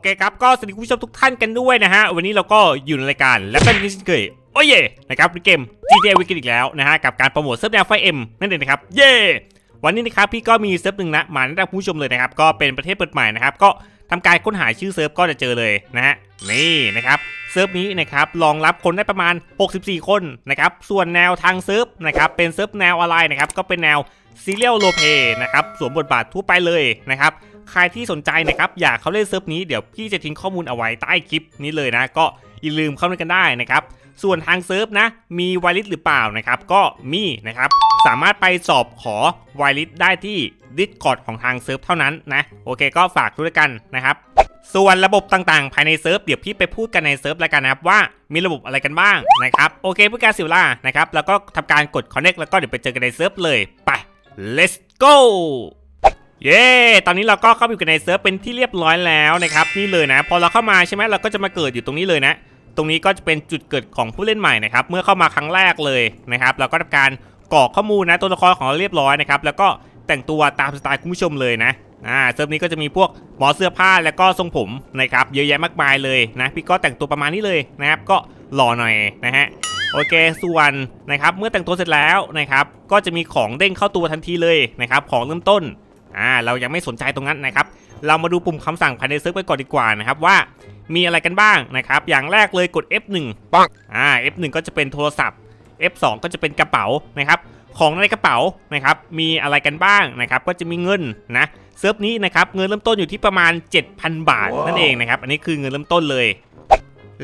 เคครับก็สวัสดีคุณผู้ชมทุกท่านกันด้วยนะฮะ วันนี้เราก็อยู่ในรายการและเป็นกินเคยโอ้เย่นะครับเกม GTA w i k อีกแล้วนะฮะ กับการโปรโมทเซิร์ฟแนวไฟเอ็มนั่นเองนะครับ เย่วันนี้นะครับพี่ก็มีเซิร์ฟหนึ่งนะมาแนะนำคุณผู้ชมเลยนะครับ ก็เป็นประเทศเปิดใหม่นะครับ ก็ทำการค้นหาชื่อเซิร์ฟก็จะเจอเลยนะฮะนี่นะครับเซิร์ฟนี้นะครับรองรับคนได้ประมาณ 64 คนนะครับส่วนแนวทางเซิร์ฟนะครับเป็นเซิร์ฟแนวอะไรนะครับก็เป็นแนวซีเรียลโรเพนะครับสวมบทบาททั่วไปเลยนะครับ ใครที่สนใจนะครับอยากเข้าเล่นเซิร์ฟนี้เดี๋ยวพี่จะทิ้งข้อมูลเอาไว้ใต้คลิปนี้เลยนะ ก็อย่าลืมเข้าเล่นกันได้นะครับ ส่วนทางเซิร์ฟนะ มีไวลิสหรือเปล่านะครับ ก็มีนะครับ สามารถไปสอบขอไวลิสได้ที่ดิสคอร์ดของทางเซิร์ฟเท่านั้นนะ โอเคก็ฝากด้วยกันนะครับส่วนระบบต่างๆ ภายในเซิร์ฟเดี๋ยวพี่ไปพูดกันในเซิร์ฟแล้วกันนะครับว่ามีระบบอะไรกันบ้างนะครับโอเคเพื่อการเสียเวลานะครับแล้วก็ทำการกด connect แล้วก็เดี๋ยวไปเจอกันในเซิร์ฟเลยไป let's go เย้ ตอนนี้เราก็เข้าไปอยู่กันในเซิร์ฟเป็นที่เรียบร้อยแล้วนะครับนี่เลยนะ พอเราเข้ามาใช่ไหมเราก็จะมาเกิดอยู่ตรงนี้เลยนะ ตรงนี้ก็จะเป็นจุดเกิดของผู้เล่นใหม่นะครับ เมื่อเข้ามาครั้งแรกเลยนะครับ เราก็ทำการกรอกข้อมูลนะตัวละครของเราเรียบร้อยนะครับ แล้วก็แต่งตัวตามสไตล์คุณผู้ชมเลยนะ อ่า เซิร์ฟนี้ก็จะมีพวกหมอเสื้อผ้าแล้วก็ทรงผมนะครับ เยอะแยะมากมายเลยนะ พี่ก็แต่งตัวประมาณนี้เลยนะครับ ก็หล่อหน่อยนะฮะ โอเค ส่วนนะครับ เมื่อแต่งตัวเสร็จแล้วนะครับ ก็จะมีของเด้งเข้าตัวทันทีเลยนะครับ ของเริ่มต้น อ่าเรายังไม่สนใจตรงนั้นนะครับ เรามาดูปุ่มคำสั่งภายในเซิร์ฟไปก่อนดีกว่านะครับว่ามีอะไรกันบ้างนะครับ อย่างแรกเลยกด F1 ปังอ่า F1 ก็จะเป็นโทรศัพท์ F2 ก็จะเป็นกระเป๋านะครับ ของในกระเป๋านะครับ มีอะไรกันบ้างนะครับ ก็จะมีเงินนะเซิร์ฟนี้นะครับ เงินเริ่มต้นอยู่ที่ประมาณ 7,000 บาทนั่นเองนะครับ อันนี้คือเงินเริ่มต้นเลย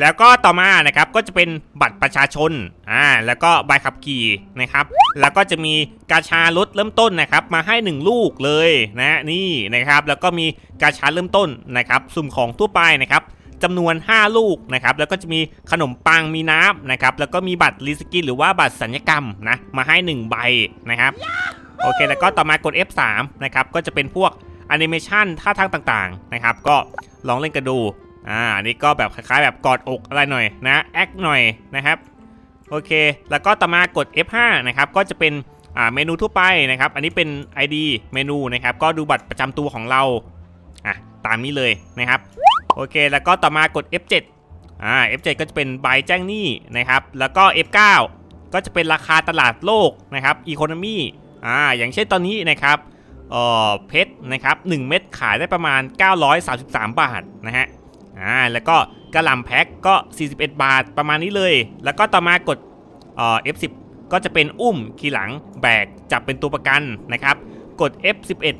แล้วก็ต่อมานะครับก็จะเป็นบัตรประชาชนอ่าแล้วก็ใบขับขี่นะครับ แล้วก็จะมีกาชาลดเริ่มต้นนะครับมาให้ 1 ลูกเลยนะนี่นะครับ แล้วก็มีกาชาเริ่มต้นนะครับสุ่มของทั่วไปนะครับจำนวน 5 ลูกนะครับแล้วก็จะมีขนมปังมีน้ำนะครับแล้วก็มีบัตรรีสกินหรือว่าบัตรสัญญกรรมนะมาให้ 1 ใบนะครับโอเคแล้วก็ต่อมากด F3 นะครับก็จะเป็นพวกแอนิเมชันท่าทางต่างๆนะครับก็ลองเล่นกันดู อ่าอันนี่ก็แบบคล้ายๆแบบกอดอกอะไรหน่อยนะแอคหน่อยนะครับโอเค แล้วก็ต่อมากด F5 นะครับก็จะเป็นอ่าเมนูทั่วไปนะครับ อันนี้เป็น ID เมนูนะครับก็ดูบัตรประจำตัวของเราอะตามนี้เลยนะครับโอเค แล้วก็ต่อมากด F7 อ่า F7 ก็จะเป็นใบแจ้งหนี้นะครับแล้วก็ F9 ก็จะเป็นราคาตลาดโลกนะครับ Economy อ่าอย่างเช่นตอนนี้นะครับเอ่อเพชรนะครับ1เม็ดขายได้ประมาณ 933 บาทนะฮะ อ่าแล้วก็กระหล่ำแพ็คก็ 41 บาทประมาณนี้เลย แล้วก็ต่อมากดเอ่อ F10 ก็จะเป็นอุ้มขี่หลังแบกจับเป็นตัวประกันนะครับ กด F11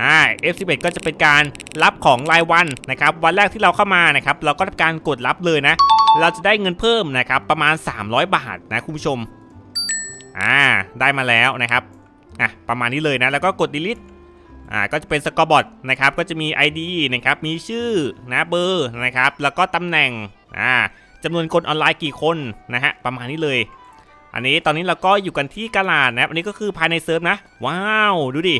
อ่า F11 ก็จะเป็นการรับของรายวันนะครับ วันแรกที่เราเข้ามานะครับ เราก็ทำการกดรับเลยนะ เราจะได้เงินเพิ่มนะครับประมาณ 300 บาทนะคุณผู้ชม อ่า ได้มาแล้วนะครับ อะประมาณนี้เลยนะ แล้วก็กด delete อ่าก็จะเป็นสกอร์บอทนะครับก็จะมี ID นะครับมีชื่อนะเบอร์นะครับแล้วก็ตำแหน่งอ่าจำนวนคนออนไลน์กี่คนนะฮะประมาณนี้เลย อันนี้ตอนนี้เราก็อยู่กันที่กาลาดนะอันนี้ก็คือภายในเซิร์ฟนะ ว้าวดูดิ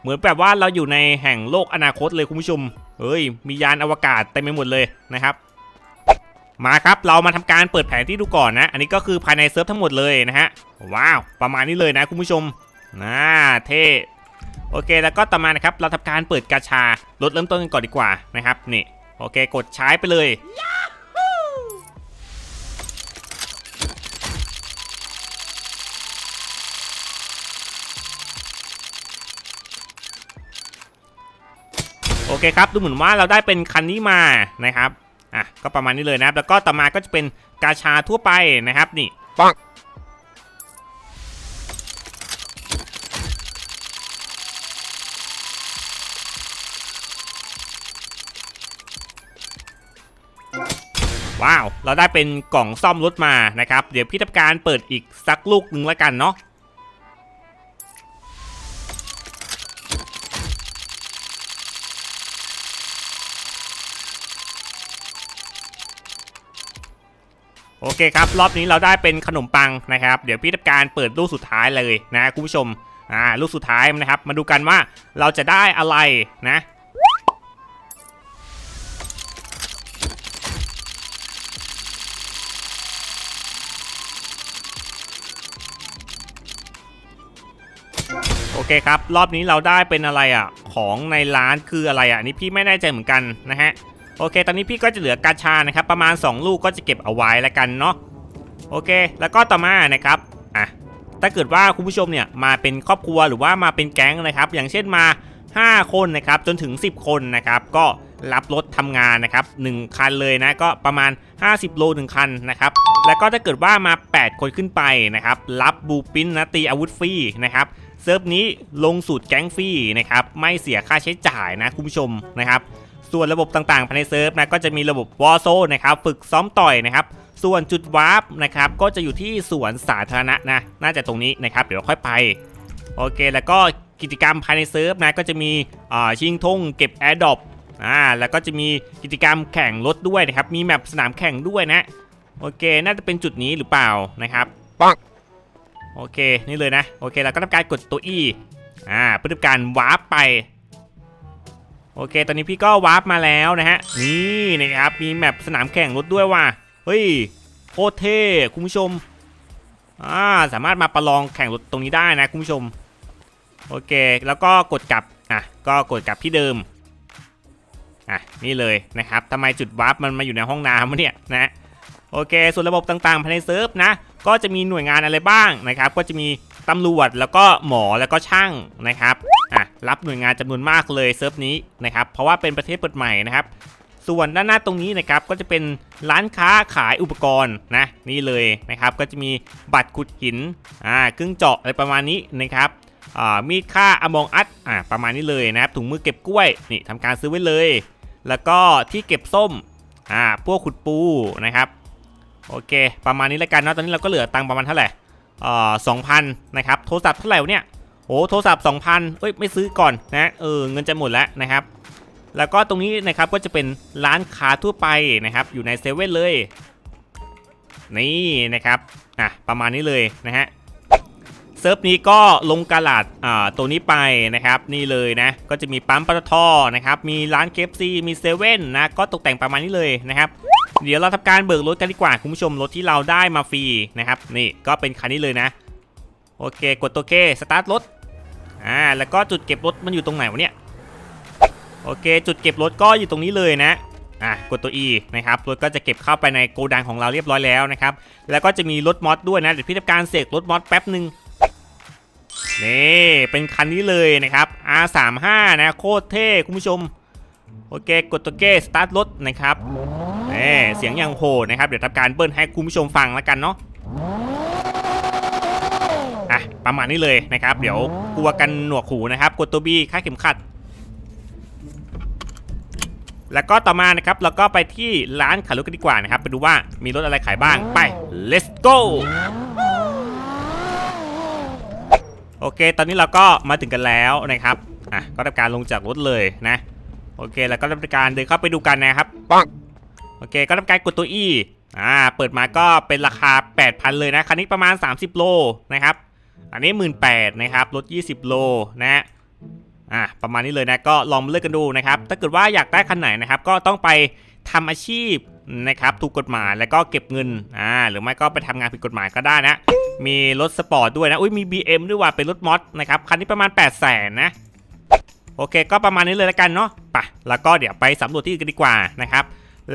เหมือนแบบว่าเราอยู่ในแห่งโลกอนาคตเลยคุณผู้ชมเฮ้ยมียานอวกาศเต็มไปหมดเลยนะครับ มาครับเรามาทำการเปิดแผนที่ดูก่อนนะ อันนี้ก็คือภายในเซิร์ฟทั้งหมดเลยนะฮะว้าวประมาณนี้เลยนะคุณผู้ชมน่าเท่ โอเค แล้วก็ต่อมานะครับ เราทำการเปิดกาชาลดเริ่มต้นกันก่อนดีกว่านะครับ นี่ โอเค กดใช้ไปเลย โอเคครับ ดูเหมือนว่าเราได้เป็นคันนี้มานะครับ อะ ก็ประมาณนี้เลยนะครับ แล้วก็ต่อมาก็จะเป็นกาชาทั่วไปนะครับ นี่ปัง ว้าว เราได้เป็นกล่องซ่อมรถมานะครับ เดี๋ยวพี่ทำการเปิดอีกสักลูกหนึ่งแล้วกันเนาะโอเคครับ รอบนี้เราได้เป็นขนมปังนะครับ เดี๋ยวพี่ทำการเปิดลูกสุดท้ายเลยนะคุณผู้ชมอ่าลูกสุดท้ายนะครับ มาดูกันว่าเราจะได้อะไรนะ เคครับ รอบนี้เราได้เป็นอะไรอะ ของในร้านคืออะไรอะอันนี่พี่ไม่แน่ใจเหมือนกันนะฮะ โอเค ตอนนี้พี่ก็จะเหลือกาชานะครับ ประมาณ 2 ลูกก็จะเก็บเอาไว้แล้วกันเนาะ โอเค แล้วก็ต่อมานะครับ อะ ถ้าเกิดว่าคุณผู้ชมเนี่ยมาเป็นครอบครัวหรือว่ามาเป็นแก๊งนะครับ อย่างเช่นมา 5 คนนะครับ จนถึง 10 คนนะครับ ก็รับรถทำงานนะครับ1คันเลยนะก็ประมาณ 50 โล1คันนะครับแล้วก็ถ้าเกิดว่ามา 8 คนขึ้นไปนะครับรับบูปินนะตีอาวุธฟรีนะครับ เซิร์ฟนี้ลงสูตรแก๊งฟรีนะครับไม่เสียค่าใช้จ่ายนะคุณผู้ชมนะครับส่วนระบบต่างๆภายในเซิร์ฟนะก็จะมีระบบวอโซนะครับฝึกซ้อมต่อยนะครับส่วนจุดวาร์ปนะครับก็จะอยู่ที่สวนสาธารณะนะน่าจะตรงนี้นะครับเดี๋ยวเราค่อยไปโอเคแล้วก็กิจกรรมภายในเซิร์ฟนะก็จะมีชิงทงเก็บแอร์ดอปอ่าแล้วก็จะมีกิจกรรมแข่งรถด้วยนะครับมีแมปสนามแข่งด้วยนะโอเค น่าจะเป็นจุดนี้หรือเปล่านะครับปัง โอเค นี่เลยนะ โอเคแล้วก็ทำการกดตัว E อ่าเพื่อทำการวาร์ปไป โอเค ตอนนี้พี่ก็วาร์ปมาแล้วนะฮะ นี่นะครับ มีแมปสนามแข่งรถด้วยว่ะ เฮ้ย โคตรเท่ คุณผู้ชม อ่า สามารถมาประลองแข่งรถตรงนี้ได้นะ คุณผู้ชม โอเค แล้วก็กดกลับ อะ ก็กดกลับที่เดิม อะ นี่เลยนะครับทำไมจุดวาร์ปมันมาอยู่ในห้องน้ำวะเนี่ยนะ โอเค ส่วนระบบต่างๆภายในเซิร์ฟนะ ก็จะมีหน่วยงานอะไรบ้างนะครับ ก็จะมีตำรวจแล้วก็หมอแล้วก็ช่างนะครับอะรับหน่วยงานจำนวนมากเลยเซิร์ฟนี้นะครับ เพราะว่าเป็นประเทศเปิดใหม่นะครับ ส่วนด้านหน้าตรงนี้นะครับก็จะเป็นร้านค้าขายอุปกรณ์นะนี่เลยนะครับ ก็จะมีบัตรขุดหินอ่าเครื่องเจาะอะไรประมาณนี้นะครับอ่ามีดค่าอมองอัดอ่าประมาณนี้เลยนะครับถุงมือเก็บกล้วยนี่ทำการซื้อไว้เลย แล้วก็ที่เก็บส้มอ่าพวกขุดปูนะครับ โอเค ประมาณนี้แล้วกันเนาะตอนนี้เราก็เหลือตังค์ประมาณเท่าไหร่อ่อสองพันนะครับโทรศัพท์เท่าไหร่เนี่ยโอ้โทรศัพท์2,000เอ้ยไม่ซื้อก่อนนะเออเงินจะหมดแล้วนะครับ แล้วก็ตรงนี้นะครับก็จะเป็นร้านค้าทั่วไปนะครับ อยู่ในเซเว่นเลย นี่นะครับอะประมาณนี้เลยนะฮะ เซิร์ฟนี้ก็ลงกาลาดอ่าตัวนี้ไปนะครับ นี่เลยนะก็จะมีปั๊มปตทนะครับ มีร้านเคฟซีมีเซเว่นนะก็ตกแต่งประมาณนี้เลยนะครับ เดี๋ยวเราทำการเบิกรถกันดีกว่าคุณผู้ชมรถที่เราได้มาฟรีนะครับ นี่ก็เป็นคันนี้เลยนะ โอเค กดตัวเคสตาร์ทรถอ่าแล้วก็จุดเก็บรถมันอยู่ตรงไหนวะเนี่ยโอเค จุดเก็บรถก็อยู่ตรงนี้เลยนะอะกดตัว E นะครับรถก็จะเก็บเข้าไปในโกดังของเราเรียบร้อยแล้วนะครับ แล้วก็จะมีรถมอสด้วยนะ เดี๋ยวพี่ทำการเสกรถมอสแป๊บหนึ่ง นี่เป็นคันนี้เลยนะครับ R35 นะโคตรเท่คุณผู้ชม โอเค กดตัวเกสตาร์ทรถนะครับนี่เสียงย่างโหดนะครับ เดี๋ยวทำการเบิ้ลให้คุณผู้ชมฟังแล้วกันเนาะอะประมาณนี้เลยนะครับ เดี๋ยวกลัวกันหนวกหูนะครับ กดตัว B ค่าเข็มขัด แล้วก็ต่อมานะครับเราก็ไปที่ร้านขายรถกันดีกว่านะครับ ไปดูว่ามีรถอะไรขายบ้างไป let's go โอเค ตอนนี้เราก็มาถึงกันแล้วนะครับ อะ ก็ทำการลงจากรถเลยนะ โอเค แล้วก็ทำการเดินเข้าไปดูกันนะครับปังโอเค ก็ทำการกดตัว E อ่า เปิดมาก็เป็นราคา 8,000 เลยนะคันนี้ประมาณ 30 โลนะครับ อันนี้ 18,000นะครับรถ20 โลนะฮะ อ่า ประมาณนี้เลยนะ ก็ลองมาเลือกกันดูนะครับ ถ้าเกิดว่าอยากได้คันไหนนะครับ ก็ต้องไปทำอาชีพนะครับถูกกฎหมายแล้วก็เก็บเงินอ่าหรือไม่ก็ไปทำงานผิดกฎหมายก็ได้นะ มีรถสปอร์ตด้วยนะอุ้ยมี BM ด้วยว่ะเป็นรถมอสนะครับคันนี้ประมาณ 800,000นะโอเค ก็ประมาณนี้เลยแล้วกันเนาะไปแล้วก็เดี๋ยวไปสำรวจที่อื่นกันดีกว่านะครับ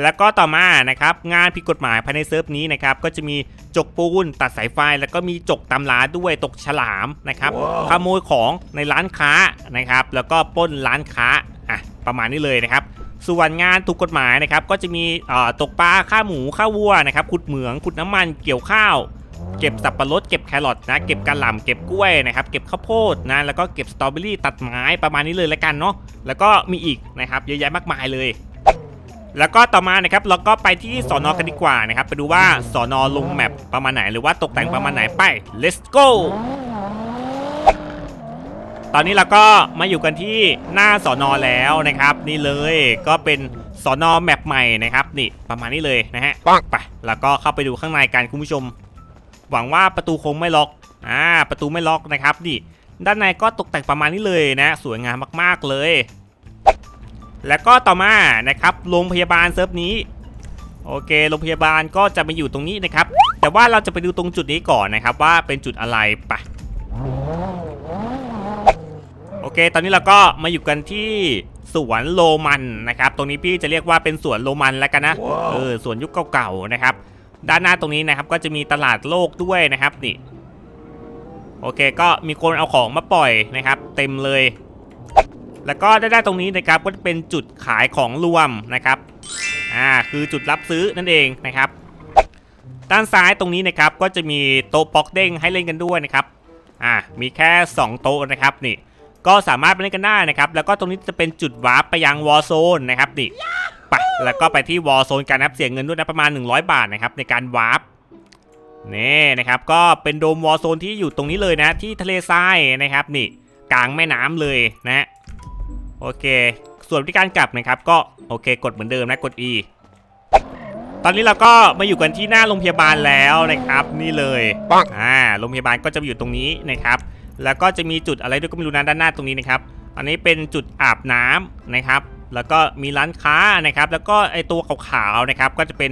แล้วก็ต่อมานะครับงานผิดกฎหมายภายในเซิร์ฟนี้นะครับก็จะมีจกปูนตัดสายไฟ แล้วก็มีจกตำราด้วยตกฉลามนะครับขโมยของในร้านค้านะครับ แล้วก็ปล้นร้านค้าอะประมาณนี้เลยนะครับ ส่วนงานถูกกฎหมายนะครับก็จะมีตกปลาฆ่าหมูฆ่าวัวนะครับขุดเหมืองขุดน้ำมันเกี่ยวข้าว เก็บสับปะรดเก็บแครอทนะเก็บกระหล่ำเก็บกล้วยนะครับเก็บข้าวโพดนะแล้วก็เก็บสตรอเบอรี่ตัดไม้ประมาณนี้เลยแล้วกันเนาะแล้วก็มีอีกนะครับเยอะแยะมากมายเลยแล้วก็ต่อมานะครับเราก็ไปที่สอนอกันดีกว่านะครับ ไปดูว่าสอนอลงแมปประมาณไหนหรือว่าตกแต่งประมาณไหนไป let's go ตอนนี้เราก็มาอยู่กันที่หน้าสอนอแล้วนะครับ นี่เลยก็เป็นสอนอแมปใหม่นะครับนี่ประมาณนี้เลยนะฮะปังไปแล้วก็เข้าไปดูข้างในกันคุณผู้ชม หวังว่าประตูคงไม่ล็อกอ่าประตูไม่ล็อกนะครับนี่ด้านในก็ตกแต่งประมาณนี้เลยนะ สวยงามมากๆเลย แล้วก็ต่อมานะครับโรงพยาบาลเซิร์ฟนี้โอเคโรงพยาบาลก็จะมาอยู่ตรงนี้นะครับ แต่ว่าเราจะไปดูตรงจุดนี้ก่อนนะครับว่าเป็นจุดอะไรไปะโโอ เค ตอนนี้เราก็มาอยู่กันที่สวนโรมันนะครับ ตรงนี้พี่จะเรียกว่าเป็นสวนโรมันแล้วกันนะว้าวเออสวนยุคเก่าๆนะครับ ด้านหน้าตรงนี้นะครับก็จะมีตลาดโลกด้วยนะครับนี่โอเค ก็มีคนเอาของมาปล่อยนะครับ เต็มเลย แล้วก็ด้านหน้าตรงนี้นะครับก็จะเป็นจุดขายของรวมนะครับอ่าคือจุดรับซื้อนั่นเองนะครับ ด้านซ้ายตรงนี้นะครับก็จะมีโต๊ะป๊อกเด้งให้เล่นกันด้วยนะครับอ่ามีแค่ 2 โต๊ะนะครับนี่ ก็สามารถไปเล่นกันได้นะครับ แล้วก็ตรงนี้จะเป็นจุดวาร์ปไปยังวอลโซนนะครับนี่ไปแล้วก็ไปที่วอลโซนกันนะครับเสียเงินด้วยนะประมาณ 100 บาทนะครับในการวาร์ปนี่นะครับก็เป็นโดมวอลโซนที่อยู่ตรงนี้เลยนะที่ทะเลทรายนะครับนี่กลางแม่น้ำเลยนะโอเค ส่วนวิธีการกลับนะครับ ก็โอเค กดเหมือนเดิมนะกด E ตอนนี้เราก็มาอยู่กันที่หน้าโรงพยาบาลแล้วนะครับ นี่เลยปังอ่าโรงพยาบาลก็จะอยู่ตรงนี้นะครับ แล้วก็จะมีจุดอะไรด้วยก็ไม่รู้นะด้านหน้าตรงนี้นะครับ อันนี้เป็นจุดอาบน้ำนะครับ แล้วก็มีร้านค้านะครับ แล้วก็ไอตัวขาวๆนะครับ ก็จะเป็น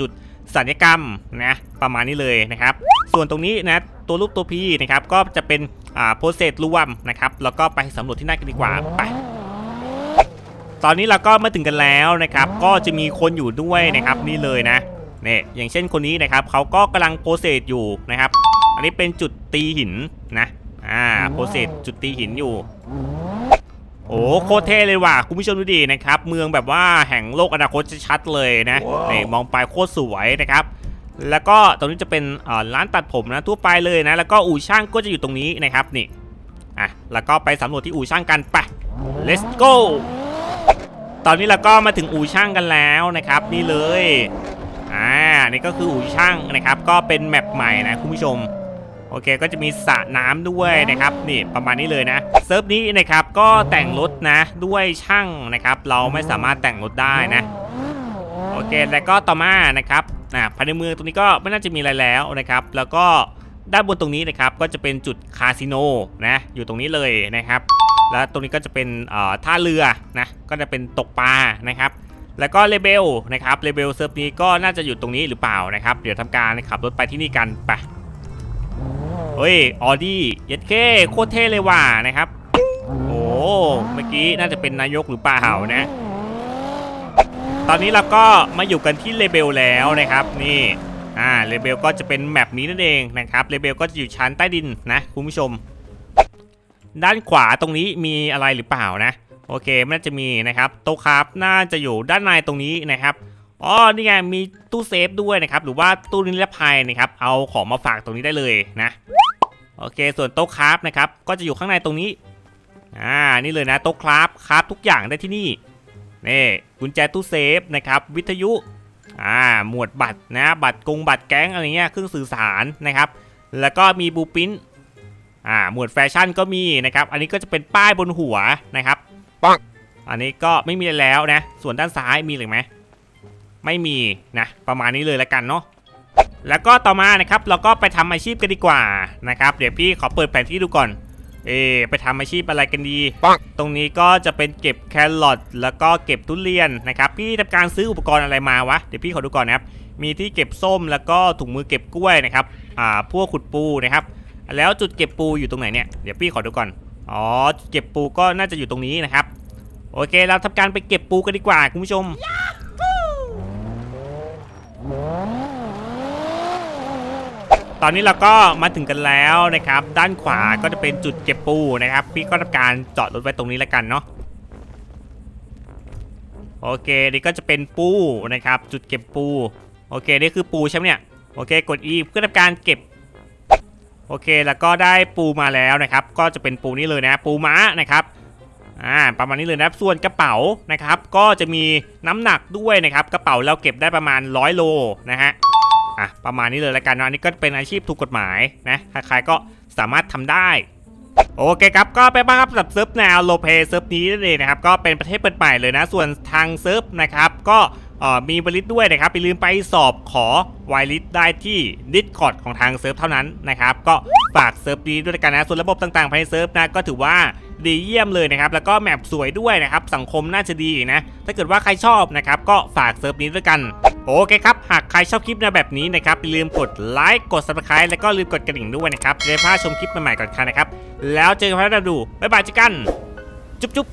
จุดสัญญกรรมนะประมาณนี้เลยนะครับ ส่วนตรงนี้นะตัวรูปตัวพีนะครับก็จะเป็นอ่าโปรเซสรวมนะครับ แล้วก็ไปสำรวจที่หน้ากันดีกว่าไปตอนนี้เราก็มาถึงกันแล้วนะครับ ก็จะมีคนอยู่ด้วยนะครับนี่เลยนะเนี่ยอย่างเช่นคนนี้นะครับเขาก็กำลังโปรเซสอยู่นะครับ อันนี้เป็นจุดตีหินนะ อ่าโปรเซสจุดตีหินอยู่ โอ้โคตรเท่เลยว่ะคุณผู้ชมดูดีนะครับ เมืองแบบว่าแห่งโลกอนาคตชัดๆเลยนะว้าวนี่มองไปโคตรสวยนะครับแล้วก็ตรงนี้จะเป็นเอ่อร้านตัดผมนะทั่วไปเลยนะ แล้วก็อู่ช่างก็จะอยู่ตรงนี้นะครับนี่อะแล้วก็ไปสำรวจที่อู่ช่างกันไป let's go ตอนนี้เราก็มาถึงอู่ช่างกันแล้วนะครับ นี่เลยอ่านี่ก็คืออู่ช่างนะครับ ก็เป็นแมปใหม่นะคุณผู้ชมโอเคก็จะมีสระน้ำด้วยนะครับนี่ประมาณนี้เลยนะเซิร์ฟนี้นะครับก็แต่งรถนะด้วยช่างนะครับเราไม่สามารถแต่งรถได้นะโอเคแล้วก็ต่อมานะครับอ่าภายในเมืองตรงนี้ก็ไม่น่าจะมีอะไรแล้วนะครับ แล้วก็ด้านบนตรงนี้นะครับก็จะเป็นจุดคาสิโนนะอยู่ตรงนี้เลยนะครับ แล้วตรงนี้ก็จะเป็นเอ่อท่าเรือนะก็จะเป็นตกปลานะครับ แล้วก็เลเบลนะครับเลเบลเซิร์ฟนี้ก็น่าจะอยู่ตรงนี้หรือเปล่านะครับ เดี๋ยวทำการขับรถไปที่นี่กันไป เฮ้ยออดี้เย็ดเคโคตรเท่เลยว่ะนะครับ โอ้เมื่อกี้น่าจะเป็นนายกหรือเปล่านะ ตอนนี้เราก็มาอยู่กันที่เลเบลแล้วนะครับ นี่อ่าเลเบลก็จะเป็นแมปนี้นั่นเองนะครับเลเบลก็จะอยู่ชั้นใต้ดินนะคุณผู้ชม ด้านขวาตรงนี้มีอะไรหรือเปล่านะ โอเคมันน่าจะมีนะครับโต๊ะครับน่าจะอยู่ด้านในตรงนี้นะครับอ๋อนี่ไงมีตู้เซฟด้วยนะครับหรือว่าตู้นิรภัยนะครับเอาของมาฝากตรงนี้ได้เลยนะ โอเค ส่วนโต๊ะคราฟนะครับก็จะอยู่ข้างในตรงนี้อ่านี่เลยนะโต๊ะคราฟคราฟทุกอย่างได้ที่นี่นี่กุญแจตู้เซฟนะครับวิทยุอ่าหมวดบัตรนะบัตรกงบัตรแก๊งอะไรเงี้ยเครื่องสื่อสารนะครับ แล้วก็มีบูปินอ่าหมวดแฟชั่นก็มีนะครับอันนี้ก็จะเป็นป้ายบนหัวนะครับปังอันนี้ก็ไม่มีอะไรแล้วนะส่วนด้านซ้ายมีหรือไหมไม่มีนะประมาณนี้เลยแล้วกันเนาะ แล้วก็ต่อมานะครับเราก็ไปทำอาชีพกันดีกว่านะครับ เดี๋ยวพี่ขอเปิดแผนที่ดูก่อน เอะไปทำอาชีพอะไรกันดีปังตรงนี้ก็จะเป็นเก็บแครอทแล้วก็เก็บทุเรียนนะครับ พี่ทำการซื้ออุปกรณ์อะไรมาวะเดี๋ยวพี่ขอดูก่อนนะครับ มีที่เก็บส้มแล้วก็ถุงมือเก็บกล้วยนะครับอ่าพวกขุดปูนะครับ แล้วจุดเก็บปูอยู่ตรงไหนเนี่ยเดี๋ยวพี่ขอดูก่อนอ๋อจุดเก็บปูก็น่าจะอยู่ตรงนี้นะครับ โอเคเราทำการไปเก็บปูกันดีกว่าคุณผู้ชม ตอนนี้เราก็มาถึงกันแล้วนะครับ ด้านขวาก็จะเป็นจุดเก็บปูนะครับ พี่ก็ทำการจอดรถไว้ตรงนี้แล้วกันเนาะโอเคนี่ก็จะเป็นปูนะครับ จุดเก็บปู โอเคนี่คือปูใช่ไหมเนี่ยโอเค กด E เพื่อทำการเก็บโอเคแล้วก็ได้ปูมาแล้วนะครับ ก็จะเป็นปูนี้เลยนะ ปูม้านะครับอ่าประมาณนี้เลยนะส่วนกระเป๋านะครับ ก็จะมีน้ำหนักด้วยนะครับ กระเป๋าเราเก็บได้ประมาณ 100 โลนะฮะ อะประมาณนี้เลยแล้วกันเนะอันนี้ก็เป็นอาชีพถูกกฎหมายนะใครๆก็สามารถทำได้โอเคครับก็ไปบ้างครับสำหรับเซิร์ฟแนวโลเพเซิร์ฟนี้นั่นเองนะครับก็เป็นประเทศเปิดใหม่เลยนะ ส่วนทางเซิร์ฟนะครับก็มีบริษด้วยนะครับอย่าลืมไปสอบขอไวลิสได้ที่ดิสคอร์ดของทางเซิร์ฟเท่านั้นนะครับก็ฝากเซิร์ฟนี้ด้วยกันนะส่วนระบบต่างๆภายในเซิร์ฟนะก็ถือว่า ดีเยี่ยมเลยนะครับ แล้วก็แมปสวยด้วยนะครับ สังคมน่าจะดีนะ ถ้าเกิดว่าใครชอบนะครับ ก็ฝากเซิร์ฟนี้ด้วยกันโอเคครับ หากใครชอบคลิปแนวแบบนี้นะครับอย่าลืมกดไลค์กด subscribe แล้วก็ลืมกดกระดิ่งด้วยนะครับจะได้พลาดชมคลิปใหม่ๆก่อนใครนะครับ แล้วเจอกันพระดาดูบ๊ายบายเจอกัน จุ๊บจุ๊บ